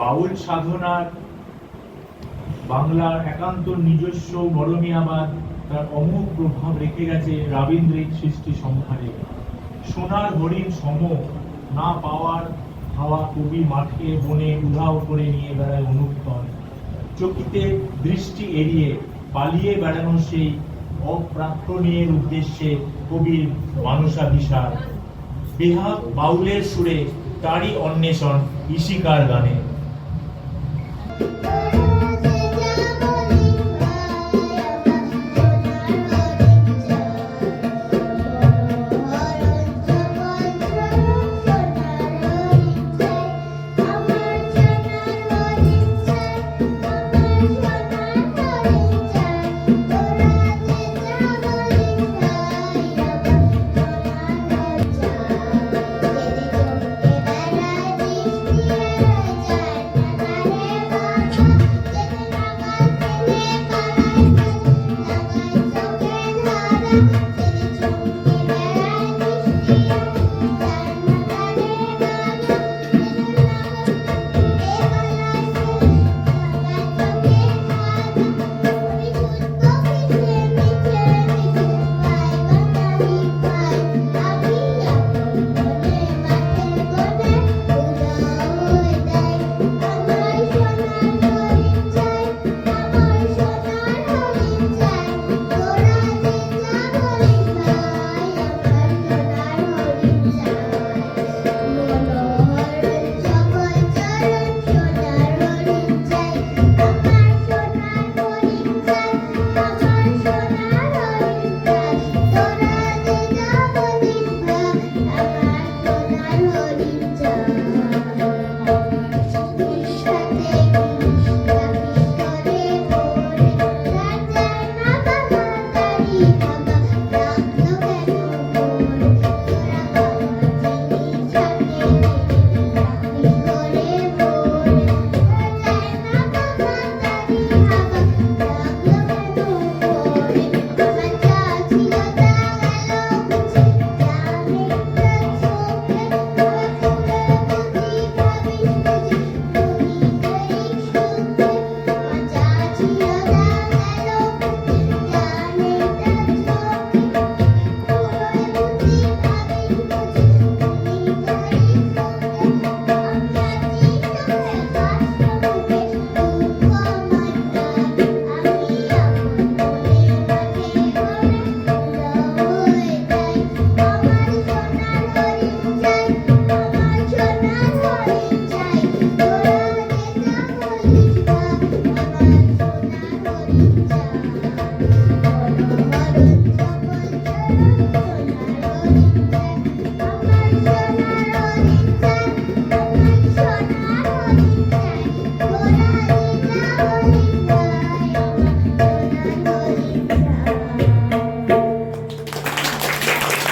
বাউল সাধনার বাংলার একান্ত নিজস্ব মরমিয়াবাদ তার অমুক প্রভাব রেখে গেছে রাবীন্দ্রিক সৃষ্টি সংহারে সোনার হরিণ সম না পাওয়ার হাওয়া কবি মাঠে বনে উধাও করে নিয়ে বেড়ায় অনুত্তর। চকিতে দৃষ্টি এড়িয়ে পালিয়ে বেড়ানো সেই অপ্রাক্তনীয়ের উদ্দেশ্যে কবির মানসাভিসার। বেহাগ বাউলের সুরে তারই অন্বেষণ ইশিকার গানে।